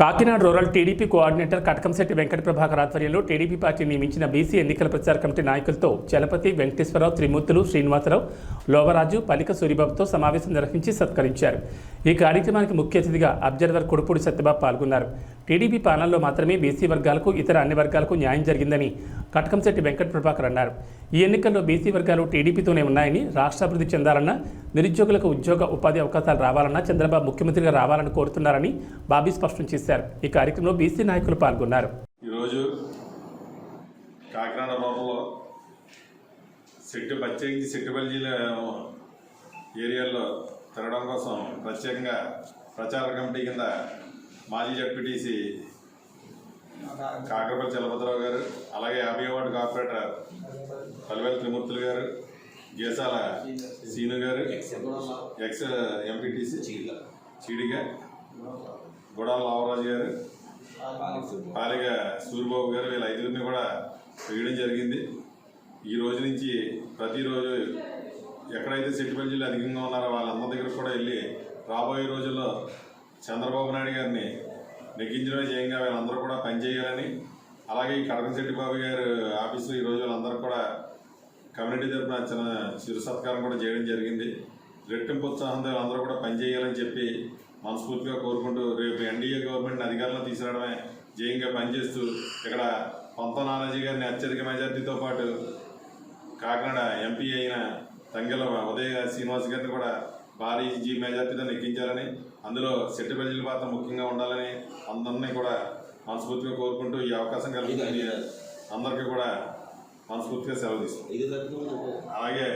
Kakinada rural TDP coordinator Katakamsetti Venkata Prabhakar ఆధ్వర్యంలో TDP party నియమించిన BC ఎన్నికల ప్రచార కమిటీ నాయకులతో చలపతి వెంకటేశ్వరరావు త్రిమూర్తులు శ్రీనివాసరావు లోవరాజు పలిక సూరిబాబుతో సమావేశం నిర్వహించి సత్కరించారు. ఈ కార్యక్రమానికి ముఖ్య అతిథిగా అబ్జర్వర్ కొడుపూడి సత్యబాబు పాల్గొన్నారు. టీడీపీ పాలనలో మాత్రమే బీసీ వర్గాలకు ఇతర అన్ని వర్గాలకు న్యాయం జరిగిందని కటకంశెట్టి వెంకట ప్రభాకర్ అన్నారు. ఈ ఎన్నికల్లో బీసీ వర్గాలు టీడీపీతోనే ఉన్నాయని రాష్ట్రాభివృద్ధి చెందాలన్నా నిరుద్యోగులకు ఉద్యోగ ఉపాధి అవకాశాలు రావాలన్నా చంద్రబాబు ముఖ్యమంత్రిగా రావాలని కోరుతున్నారని బాబీ స్పష్టం చేశారు. ఈ కార్యక్రమంలో బీసీ నాయకులు పాల్గొన్నారు. ఈరోజు కాకినాడ రూరల్లో సెట్టు ప్రత్యేకించి సెట్టుపల్లి ఏరియాల్లో తిరగడం కోసం ప్రత్యేకంగా ప్రచార కమిటీ కింద మాజీ జడ్పీటీసీ కాకరపల్లి చలపతిరావు గారు అలాగే యాభై వార్డు కార్పొరేటర్ పలివేల త్రిమూర్తులు గారు గేసాల సీను గారు ఎక్స్ ఎంపీటీసీ చీడిగా గుడాల లావరాజు గారు పాలిగ సూర్యబాబు గారు వీళ్ళ ఐదుగురిని కూడా వేయడం జరిగింది. ఈ రోజు నుంచి ప్రతిరోజు ఎక్కడైతే సెట్టిపల్లిలు అధికంగా ఉన్నారో వాళ్ళందరి దగ్గర కూడా వెళ్ళి రాబోయే రోజుల్లో చంద్రబాబు నాయుడు గారిని నెగ్గించడమే చేయంగా వీళ్ళందరూ కూడా పనిచేయాలని అలాగే ఈ కడకంశెట్టి బాబు గారు ఆఫీసులో ఈ రోజు వాళ్ళందరూ కూడా కమ్యూనిటీ తరఫున చిన్న చిరు సత్కారం కూడా చేయడం జరిగింది. రెట్టింపు ఉత్సాహంతో అందరూ కూడా పనిచేయాలని చెప్పి మనస్ఫూర్తిగా కోరుకుంటూ రేపు ఎన్డీఏ గవర్నమెంట్ అధికారంలో తీసుకురావడమే జయంగా పనిచేస్తూ ఇక్కడ పంత నానాజీ గారిని అత్యధిక మెజార్టీతో పాటు కాకినాడ ఎంపీ అయిన తంగెల ఉదయ శ్రీనివాస్ గారిని కూడా భారీ జీ మెజార్టీతో నెక్కించాలని అందులో సెట్టుబల్లి పాత్ర ముఖ్యంగా ఉండాలని అందరినీ కూడా మనస్ఫూర్తిగా కోరుకుంటూ ఈ అవకాశం కలుగుతుంది అందరికీ కూడా మనస్ఫూర్తిగా సెలవు తీసుకుంటాం అలాగే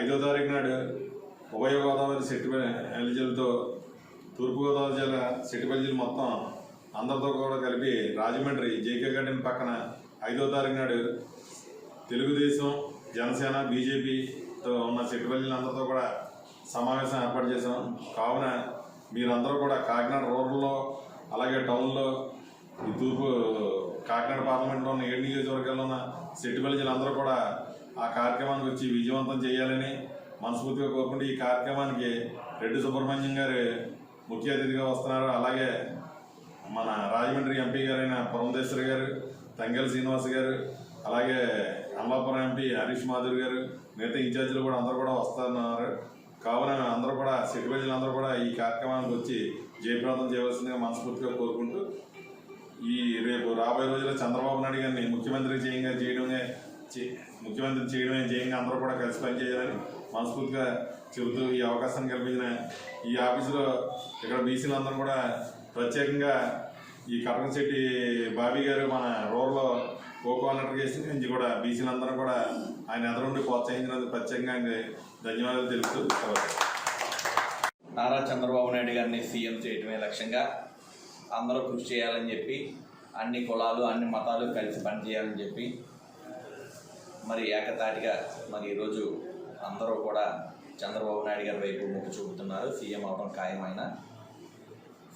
ఐదో తారీఖు నాడు ఉభయ గోదావరి సెట్టిపల్లి జిల్లాతో తూర్పుగోదావరి జిల్లా సెట్టిపల్లి జిల్లా మొత్తం అందరితో కూడా కలిపి రాజమండ్రి జేకే గార్డెన్ పక్కన ఐదో తారీఖు నాడు తెలుగుదేశం జనసేన బీజేపీతో ఉన్న సెట్టిపల్లి అందరితో కూడా సమావేశం ఏర్పాటు చేశాం. కావున మీరందరూ కూడా కాకినాడ రూరల్లో అలాగే టౌన్లో ఈ తూర్పు కాకినాడ పార్లమెంట్లో ఉన్న ఏడు నియోజకవర్గాల్లో ఉన్న సెట్టిపల్లి జిల్లందరూ కూడా ఆ కార్యక్రమానికి వచ్చి విజయవంతం చేయాలని మనస్ఫూర్తిగా కోరుకుంటే ఈ కార్యక్రమానికి రెడ్డి సుబ్రహ్మణ్యం గారు ముఖ్య అతిథిగా వస్తున్నారు. అలాగే మన రాజమండ్రి ఎంపీ గారైన పురంధేశ్వరి గారు తంగెల శ్రీనివాస్ గారు అలాగే అమలాపురం ఎంపీ హరీష్ మాధురి గారు మిగతా ఇన్ఛార్జీలు కూడా అందరూ కూడా వస్తున్నారు. కావున అందరూ కూడా సెక్రటరీలు అందరూ కూడా ఈ కార్యక్రమానికి వచ్చి జయప్రాంతం చేయవలసిందిగా మనస్ఫూర్తిగా కోరుకుంటూ ఈ రేపు రాబోయే రోజుల్లో చంద్రబాబు నాయుడు గారిని ముఖ్యమంత్రి చేయంగా చేయడమే ముఖ్యమంత్రి చేయడమే చేయంగా అందరూ కూడా కలిసి పనిచేయాలని మనస్ఫూర్తిగా చెబుతూ ఈ అవకాశం కల్పించిన ఈ ఆఫీసులో ఇక్కడ బీసీలు అందరూ కూడా ప్రత్యేకంగా ఈ కటకంశెట్టి బాబీ గారు మన రోడ్లో కోకో అన్నట్టు నుంచి కూడా బీసీలందరూ కూడా ఆయన ఎదురుండి ప్రోత్సహించినందుకు ప్రత్యేకంగా ఆయనకి ధన్యవాదాలు తెలుపుతూ నారా చంద్రబాబు నాయుడు గారిని సీఎం చేయడమే లక్ష్యంగా అందరూ కృషి చేయాలని చెప్పి అన్ని కులాలు అన్ని మతాలు కలిసి పనిచేయాలని చెప్పి మరి ఏకతాటిగా మరి ఈరోజు అందరూ కూడా చంద్రబాబు నాయుడు గారి వైపు మొగ్గు చూపుతున్నారు. సీఎం అవడం ఖాయమైన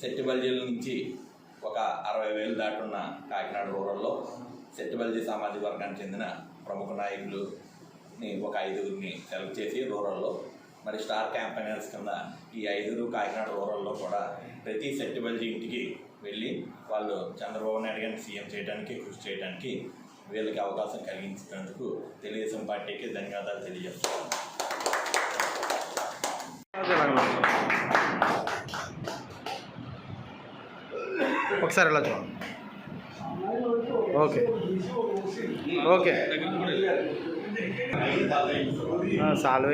సెట్టిబల్జీల నుంచి ఒక అరవై వేలు దాటున్న కాకినాడ రూరల్లో సెట్టిబల్జీ సామాజిక వర్గానికి చెందిన ప్రముఖ నాయకులుని ఒక ఐదుగురిని సెలెక్ట్ చేసి రూరల్లో మరి స్టార్ క్యాంపెయినర్స్ కింద ఈ ఐదుగురు కాకినాడ రూరల్లో కూడా ప్రతి సెట్టిబల్జీ ఇంటికి వెళ్ళి వాళ్ళు చంద్రబాబు నాయుడు గారిని సీఎం చేయడానికి కృషి చేయడానికి వీళ్ళకి అవకాశం కలిగించినందుకు తెలుగుదేశం పార్టీకి ధన్యవాదాలు తెలియజేస్తున్నాను. ఒకసారి ఎలా చూడండి ఓకే ఓకే సాల్వ్